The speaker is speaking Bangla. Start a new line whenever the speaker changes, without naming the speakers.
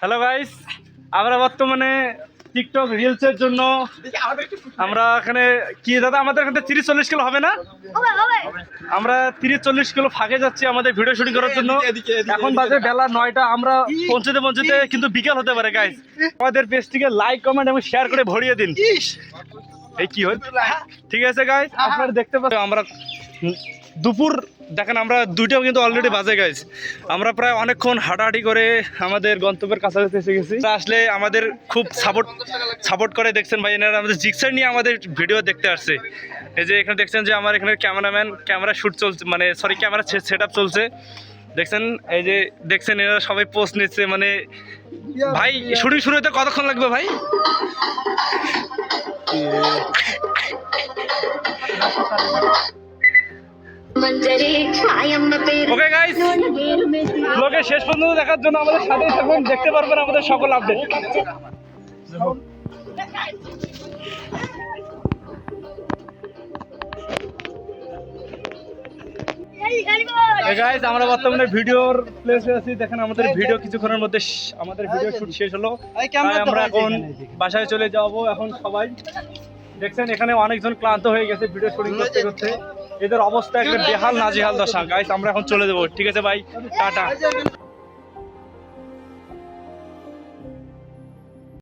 হ্যালো গাইস আমরা বর্তমানে টিকটক রিলসের জন্য আমরা এখানে কি দাদা আমাদের এখানে তিরিশ চল্লিশ কিলো হবে না? আমরা তিরিশ চল্লিশ কিলো ফাঁকে যাচ্ছি আমাদের ভিডিও শুটিং করার জন্য। এখন বাজে বেলা নয়টা আমরা পৌঁছতে পৌঁছতে কিন্তু বিকেল হতে পারে গাইস আমাদের পেজটিকে লাইক কমেন্ট এবং শেয়ার করে ভরিয়ে দিন। এই কি হয়? ঠিক আছে গাইস আপনারা দেখতে পাচ্ছেন আমরা দুপুর দেখেন, আমরা দুইটাও কিন্তু অলরেডি বাজে গাইছি আমরা প্রায় অনেকক্ষণ হাঁটাহাঁটি করে আমাদের গন্তব্যের কাছাকাছি এসে গেছি। আসলে আমাদের খুব সাপোর্ট সাপোর্ট করে দেখছেন ভাই, এনারা আমাদের জিক্সার নিয়ে আমাদের ভিডিও দেখতে আসছে। এই যে এখানে দেখছেন যে আমার এখানে ক্যামেরাম্যান ক্যামেরা শ্যুট চলছে মানে সরি ক্যামেরা সেট আপ চলছে। দেখছেন, এই যে দেখছেন, এনারা সবাই পোস্ট নিচ্ছে মানে ভাই শুটিং শুরু হতে কতক্ষণ লাগবে ভাই? ওকে গাইস শেষ পর্যন্ত দেখার জন্য আমাদের সাথেই থাকুন। দেখতে পারবেন আমাদের সকল আপডেট আমরা বর্তমানে ভিডিওর প্লেসে আছি। দেখেন আমাদের ভিডিও কিছুক্ষণের মধ্যে আমাদের ভিডিও শুট শেষ হলো। আমরা এখন বাসায় চলে যাব এখন সবাই। দেখছেন এখানে অনেকজন ক্লান্ত হয়ে গেছে ভিডিও শুটিং করতে করতে। এদের অবস্থা একটা বেহাল, নাজেহাল দশা। গাইস আমরা এখন চলে যাব। ঠিক আছে ভাই? টাটা।